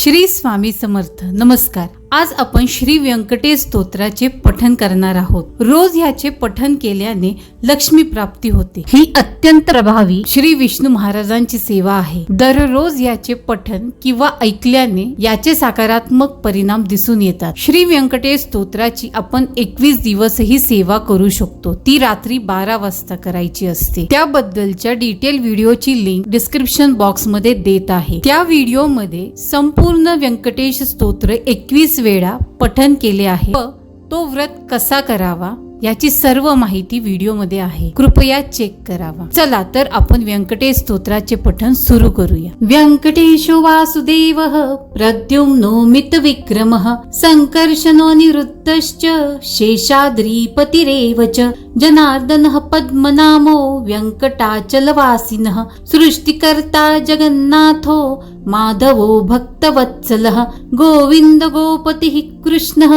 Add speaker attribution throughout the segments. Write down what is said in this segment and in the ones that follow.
Speaker 1: श्री स्वामी समर्थ. नमस्कार. आज आपण श्री व्यंकटेश स्तोत्राचे पठन करणार आहोत. रोज ह्याचे पठन केल्याने लक्ष्मी प्राप्ती होते. ही अत्यंत प्रभावी श्री विष्णू महाराजांची सेवा आहे. दररोज याचे पठन किंवा ऐकल्याने याचे सकारात्मक परिणाम दिसून येतात. श्री व्यंकटेश स्तोत्राची आपण एकवीस दिवसही सेवा करू शकतो. ती रात्री बारा वाजता करायची असते. त्याबद्दलच्या डिटेल व्हिडिओची लिंक डिस्क्रिप्शन बॉक्समध्ये देत आहे. त्या व्हिडिओमध्ये संपूर्ण व्यंकटेश स्तोत्र एकवीस वेळा पठन केले आहे. व तो व्रत कसा करावा? याची सर्व माहिती व्हिडिओमध्ये आहे. कृपया चेक करावा. चला तर आपण व्यंकटेश स्तोत्राचे पठन सुरू करूया. व्यंकटेशो वासुदेव प्रद्युम्नो मित विक्रम संकर्षणो निवृत्तश्च शेषाद्रीपतिरेव च जनार्दन पद्मनामो व्यंकटाचलवासिनः सृष्टिकर्ता जगन्नाथो माधवो भक्तवत्सलः गोविन्द गोपतिः कृष्णः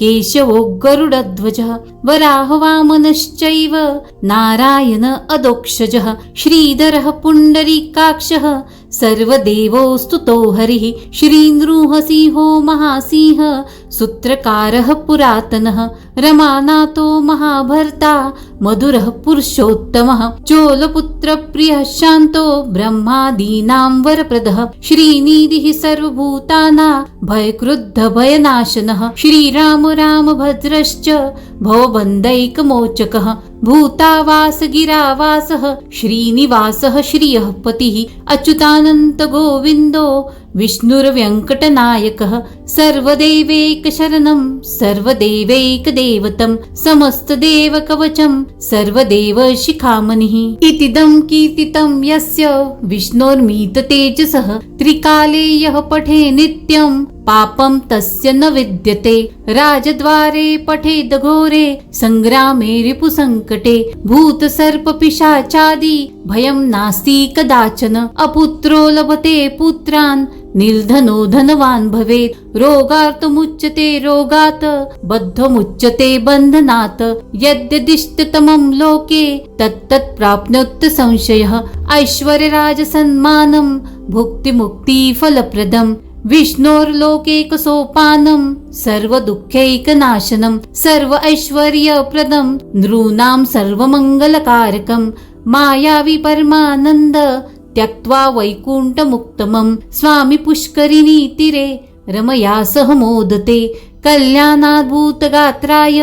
Speaker 1: केशवो गरुडध्वज वराहवामनश्चैव नारायण अदोक्षजः श्रीधरः पुण्डरीकाक्षः सर्वदेवो स्तुतो हरिः श्रीनृहसिंहो महासिंह सूत्रकारः पुरातनः रमानातो महाभर्ता मधुरः पुरुषोत्तमः चोलपुत्रप्रियः शान्तो ब्रह्मादीनां वरप्रदः श्रीनिधिः सर्वभूताना भयक्रुद्धभयनाशनः श्रीराम राम भद्रश्च भवबन्धैकमोचकः भूतावास गिरावासः श्रीनिवासः श्रियः पतिः अच्युतानन्त गोविन्दो विष्णुर्व्यङ्कटनायकः सर्वदेवैकशरणं सर्वदेवैकदेवतं समस्तदेवकवचं सर्वदेवशिखामणिः। इतिदं कीर्तितं यस्य विष्णोर्मीततेजसः त्रिकाले यः पठे नित्यं पापं तस्य न विद्यते। राजद्वारे पठेद घोरे भूत रिपुसङ्कटे भूतसर्पपिशाचादि भयं नास्ति कदाचन। अपुत्रो लभते पुत्रान् निर्धनो धनवान् भवेत्। रोगात रोगात् बद्धमुच्यते बन्धनात्। यद्यदिष्टतमं लोके तत्तत् प्राप्नोत्त संशयः। ऐश्वर्यराजसन्मानं भुक्तिमुक्तिफलप्रदम्। विष्णोर्लोकेकसोपानं सर्वदुःखैकनाशनं सर्व ऐश्वर्यप्रदं नृणां सर्वमङ्गलकारकं मायावी परमानन्द त्यक्त्वा वैकुण्ठमुक्तमं स्वामी पुष्करिणी तीरे रमया सह मोदते कल्याणाद्भूतगात्राय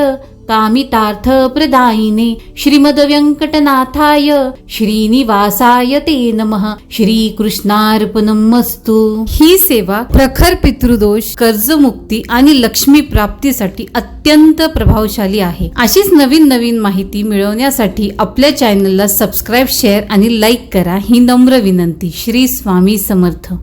Speaker 1: कामितार्थप्रदायिने श्रीमद्व्यङ्कटनाथाय श्रीनिवासाय ते नमः। श्रीकृष्णार्पणमस्तु। ही सेवा प्रखर पितृदोष कर्जमुक्ती आणि लक्ष्मी प्राप्तीसाठी अत्यंत प्रभावशाली आहे. अशीच नवीन नवीन माहिती मिळवण्यासाठी आपल्या चॅनलला सबस्क्राईब शेअर आणि लाईक करा ही नम्र विनंती. श्री स्वामी समर्थ.